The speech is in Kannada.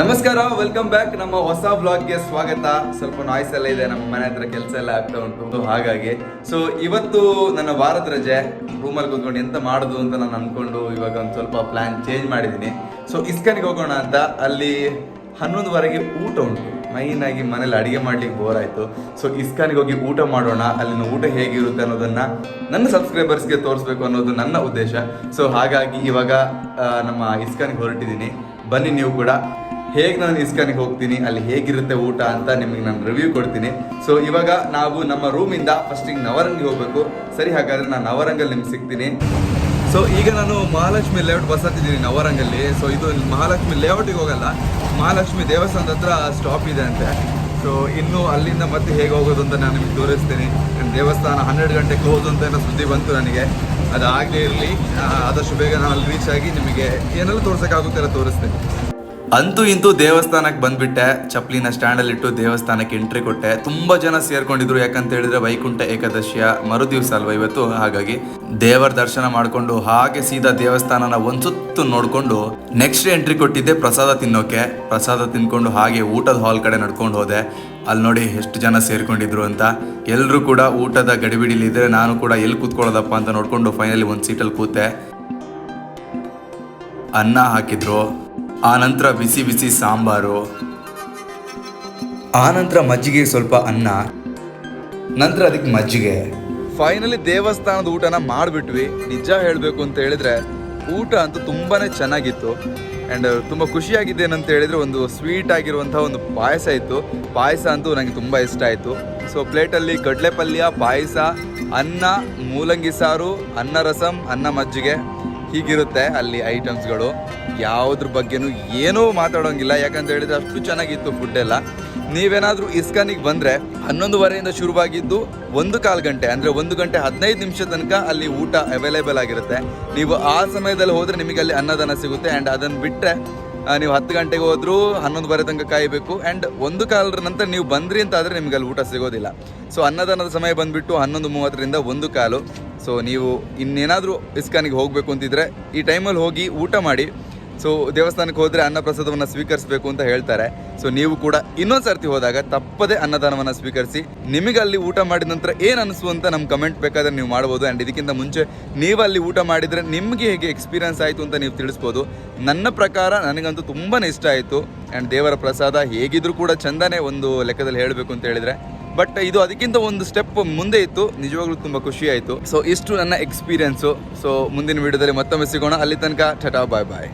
ನಮಸ್ಕಾರ ವೆಲ್ಕಮ್ ಬ್ಯಾಕ್ ನಮ್ಮ ಹೊಸ ಬ್ಲಾಗ್ಗೆ ಸ್ವಾಗತ. ಸ್ವಲ್ಪ ನಾಯ್ಸ್ ಎಲ್ಲ ಇದೆ, ನಮ್ಮ ಮನೆ ಹತ್ರ ಕೆಲಸ ಎಲ್ಲ ಆಗ್ತಾ ಉಂಟು. ಹಾಗಾಗಿ. ಸೊ ಇವತ್ತು ನನ್ನ ವಾರದ ರಜೆ. ರೂಮಲ್ಲಿ ಕುತ್ಕೊಂಡು ಎಂತ ಮಾಡೋದು ಅಂತ ನಾನು ಅನ್ಕೊಂಡು ಇವಾಗ ಒಂದು ಸ್ವಲ್ಪ ಪ್ಲಾನ್ ಚೇಂಜ್ ಮಾಡಿದ್ದೀನಿ ಸೊ ಇಸ್ಕನ್ಗೆ ಹೋಗೋಣ ಅಂತ. ಅಲ್ಲಿ ಹನ್ನೊಂದುವರೆಗೆ ಊಟ ಉಂಟು. ಮೈನ್ ಆಗಿ ಮನೇಲಿ ಅಡಿಗೆ ಮಾಡ್ಲಿಕ್ಕೆ ಬೋರ್ ಆಯ್ತು. ಸೊ ಇಸ್ಕಾನ್ಗೆ ಹೋಗಿ ಊಟ ಮಾಡೋಣ. ಅಲ್ಲಿನ ಊಟ ಹೇಗಿರುತ್ತೆ ಅನ್ನೋದನ್ನ ನನ್ನ ಸಬ್ಸ್ಕ್ರೈಬರ್ಸ್ಗೆ ತೋರಿಸ್ಬೇಕು ಅನ್ನೋದು ನನ್ನ ಉದ್ದೇಶ. ಸೊ ಹಾಗಾಗಿ ಇವಾಗ ನಮ್ಮ ಇಸ್ಕಾನ್ಗೆ ಹೊರಟಿದ್ದೀನಿ ಬನ್ನಿ ನೀವು ಕೂಡ. ಹೇಗೆ ನಾನು ಇಸ್ಕಾನಿಗೆ ಹೋಗ್ತೀನಿ, ಅಲ್ಲಿ ಹೇಗಿರುತ್ತೆ ಊಟ ಅಂತ ನಿಮಗೆ ನಾನು ರಿವ್ಯೂ ಕೊಡ್ತೀನಿ. ಸೊ ಇವಾಗ ನಾವು ನಮ್ಮ ರೂಮಿಂದ ಫಸ್ಟಿಗೆ ನವರಂಗಿ ಹೋಗ್ಬೇಕು. ಸರಿ, ಹಾಗಾದ್ರೆ ನಾನು ನವರಂಗಲ್ಲಿ ನಿಮ್ಗೆ ಸಿಗ್ತೀನಿ. ಸೊ ಈಗ ನಾನು ಮಹಾಲಕ್ಷ್ಮಿ ಲೇಔಟ್ ಬಸ್ ಹತ್ತಿದ್ದೀನಿ ನವರಂಗಲ್ಲಿ. ಸೊ ಇದು ಮಹಾಲಕ್ಷ್ಮಿ ಲೇಔಟಿಗೆ ಹೋಗಲ್ಲ. ಮಹಾಲಕ್ಷ್ಮಿ ದೇವಸ್ಥಾನದ ಹತ್ರ ಸ್ಟಾಪ್ ಇದೆ ಅಂತೆ. ಸೊ ಇನ್ನು ಅಲ್ಲಿಂದ ಮತ್ತೆ ಹೇಗೆ ಹೋಗೋದು ಅಂತ ನಾನು ನಿಮಗೆ ತೋರಿಸ್ತೀನಿ. ದೇವಸ್ಥಾನ ಹನ್ನೆರಡು ಗಂಟೆ ಕ್ಲೋಸ್ ಅಂತ ಏನೋ ಸುದ್ದಿ ಬಂತು ನನಗೆ. ಅದಾಗಲೇ ಇರಲಿ. ಆದಷ್ಟು ಬೇಗ ನಾನು ಅಲ್ಲಿ ರೀಚ್ ಆಗಿ ನಿಮಗೆ ಏನೆಲ್ಲ ತೋರ್ಸೋಕ್ಕಾಗುತ್ತೆ ತೋರಿಸ್ತೀನಿ. ಅಂತೂ ಇಂತೂ ದೇವಸ್ಥಾನಕ್ಕೆ ಬಂದ್ಬಿಟ್ಟೆ. ಚಪ್ಪಲಿನ ಸ್ಟ್ಯಾಂಡಲ್ಲಿ ಇಟ್ಟು ದೇವಸ್ಥಾನಕ್ಕೆ ಎಂಟ್ರಿ ಕೊಟ್ಟೆ. ತುಂಬಾ ಜನ ಸೇರ್ಕೊಂಡಿದ್ರು. ಯಾಕಂತ ಹೇಳಿದ್ರೆ ವೈಕುಂಠ ಏಕಾದಶಿಯ ಮರು ದಿವಸ ಅಲ್ವಾ ಇವತ್ತು? ಹಾಗಾಗಿ ದೇವರ ದರ್ಶನ ಮಾಡಿಕೊಂಡು ಹಾಗೆ ಸೀದಾ ದೇವಸ್ಥಾನನ ಒಂದ್ಸುತ್ತು ನೋಡ್ಕೊಂಡು ನೆಕ್ಸ್ಟ್ ಎಂಟ್ರಿ ಕೊಟ್ಟಿದ್ದೆ ಪ್ರಸಾದ ತಿನ್ನೋಕೆ. ಪ್ರಸಾದ ತಿನ್ಕೊಂಡು ಹಾಗೆ ಊಟದ ಹಾಲ್ ಕಡೆ ನಡ್ಕೊಂಡು ಹೋದೆ. ಅಲ್ಲಿ ನೋಡಿ ಎಷ್ಟು ಜನ ಸೇರ್ಕೊಂಡಿದ್ರು ಅಂತ. ಎಲ್ಲರೂ ಕೂಡ ಊಟದ ಗಡಿಬಿಡಿಲಿದ್ರೆ ನಾನು ಕೂಡ ಎಲ್ಲಿ ಕೂತ್ಕೊಳ್ಳೋದಪ್ಪ ಅಂತ ನೋಡ್ಕೊಂಡು ಫೈನಲಿ ಒಂದು ಸೀಟಲ್ಲಿ ಕೂತೆ. ಅನ್ನ ಹಾಕಿದ್ರು. ಆ ನಂತರ ಬಿಸಿ ಬಿಸಿ ಸಾಂಬಾರು. ಆನಂತರ ನಂತರ ಮಜ್ಜಿಗೆ ಸ್ವಲ್ಪ ಅನ್ನ. ನಂತರ ಅದಕ್ಕೆ ಮಜ್ಜಿಗೆ. ಫೈನಲಿ ದೇವಸ್ಥಾನದ ಊಟನ ಮಾಡಿಬಿಟ್ವಿ. ನಿಜ ಹೇಳಬೇಕು ಅಂತ ಹೇಳಿದ್ರೆ ಊಟ ಅಂತೂ ತುಂಬಾ ಚೆನ್ನಾಗಿತ್ತು. ಆ್ಯಂಡ್ ತುಂಬ ಖುಷಿಯಾಗಿದ್ದೇನಂತ ಹೇಳಿದ್ರೆ ಒಂದು ಸ್ವೀಟ್ ಆಗಿರುವಂಥ ಒಂದು ಪಾಯಸ ಇತ್ತು. ಪಾಯಸ ಅಂತೂ ನನಗೆ ತುಂಬ ಇಷ್ಟ ಆಯಿತು. ಸೊ ಪ್ಲೇಟಲ್ಲಿ ಕಡಲೆ ಪಲ್ಯ ಪಾಯಸ ಅನ್ನ ಮೂಲಂಗಿ ಸಾರು ಅನ್ನ ರಸಂ ಅನ್ನ ಮಜ್ಜಿಗೆ. ಹೀಗಿರುತ್ತೆ ಅಲ್ಲಿ ಐಟಮ್ಸ್ಗಳು. ಯಾವುದ್ರ ಬಗ್ಗೆನೂ ಏನೂ ಮಾತಾಡೋಂಗಿಲ್ಲ. ಯಾಕಂತ ಹೇಳಿದ್ರೆ ಅಷ್ಟು ಚೆನ್ನಾಗಿತ್ತು ಫುಡ್ ಎಲ್ಲ. ನೀವೇನಾದರೂ ಇಸ್ಕಾನಿಗೆ ಬಂದರೆ ಹನ್ನೊಂದುವರೆಯಿಂದ ಶುರುವಾಗಿದ್ದು ಒಂದು ಕಾಲು ಗಂಟೆ, ಅಂದರೆ ಒಂದು ಗಂಟೆ ಹದಿನೈದು ನಿಮಿಷ ತನಕ ಅಲ್ಲಿ ಊಟ ಅವೈಲೇಬಲ್ ಆಗಿರುತ್ತೆ. ನೀವು ಆ ಸಮಯದಲ್ಲಿ ಹೋದರೆ ನಿಮಗೆ ಅಲ್ಲಿ ಅನ್ನದಾನ ಸಿಗುತ್ತೆ ಆ್ಯಂಡ್ ಅದನ್ನು ಬಿಟ್ಟರೆ ನೀವು ಹತ್ತು ಗಂಟೆಗೆ ಹೋದರೂ ಹನ್ನೊಂದುವರೆ ತನಕ ಕಾಯಬೇಕು ಆ್ಯಂಡ್ ಒಂದು ಕಾಲರ ನಂತರ ನೀವು ಬಂದ್ರಿ ಅಂತ ಆದರೆ ನಿಮಗೆ ಅಲ್ಲಿ ಊಟ ಸಿಗೋದಿಲ್ಲ. ಸೊ ಅನ್ನದಾನದ ಸಮಯ ಬಂದುಬಿಟ್ಟು ಹನ್ನೊಂದು ಮೂವತ್ತರಿಂದ ಒಂದು ಕಾಲು. ಸೊ ನೀವು ಇನ್ನೇನಾದರೂ ಇಸ್ಕಾನಿಗೆ ಹೋಗಬೇಕು ಅಂತಿದ್ರೆ ಈ ಟೈಮಲ್ಲಿ ಹೋಗಿ ಊಟ ಮಾಡಿ. ಸೊ ದೇವಸ್ಥಾನಕ್ಕೆ ಹೋದರೆ ಅನ್ನ ಪ್ರಸಾದವನ್ನು ಸ್ವೀಕರಿಸಬೇಕು ಅಂತ ಹೇಳ್ತಾರೆ. ಸೊ ನೀವು ಕೂಡ ಇನ್ನೊಂದು ಸರ್ತಿ ಹೋದಾಗ ತಪ್ಪದೇ ಅನ್ನದಾನವನ್ನು ಸ್ವೀಕರಿಸಿ. ನಿಮಗೆ ಅಲ್ಲಿ ಊಟ ಮಾಡಿದ ನಂತರ ಏನು ಅನಿಸು ಅಂತ ನಮ್ಮ ಕಮೆಂಟ್ ಬೇಕಾದರೆ ನೀವು ಮಾಡ್ಬೋದು. ಆ್ಯಂಡ್ ಇದಕ್ಕಿಂತ ಮುಂಚೆ ನೀವು ಅಲ್ಲಿ ಊಟ ಮಾಡಿದರೆ ನಿಮಗೆ ಹೇಗೆ ಎಕ್ಸ್ಪೀರಿಯನ್ಸ್ ಆಯಿತು ಅಂತ ನೀವು ತಿಳಿಸ್ಬೋದು. ನನ್ನ ಪ್ರಕಾರ ನನಗಂತೂ ತುಂಬಾ ಇಷ್ಟ ಆಯಿತು. ಆ್ಯಂಡ್ ದೇವರ ಪ್ರಸಾದ ಹೇಗಿದ್ರೂ ಕೂಡ ಚಂದನೇ ಒಂದು ಲೆಕ್ಕದಲ್ಲಿ ಹೇಳಬೇಕು ಅಂತ ಹೇಳಿದರೆ. ಬಟ್ ಇದು ಅದಕ್ಕಿಂತ ಒಂದು ಸ್ಟೆಪ್ ಮುಂದೆ ಇತ್ತು. ನಿಜವಾಗ್ಲೂ ತುಂಬ ಖುಷಿ ಆಯಿತು. ಸೊ ಇಷ್ಟು ನನ್ನ ಎಕ್ಸ್ಪೀರಿಯನ್ಸು ಸೊ ಮುಂದಿನ ವಿಡಿಯೋದಲ್ಲಿ ಮತ್ತೊಮ್ಮೆ ಸಿಗೋಣ. ಅಲ್ಲಿ ತನಕ, ಟಟಾ ಬಾಯ್ ಬಾಯ್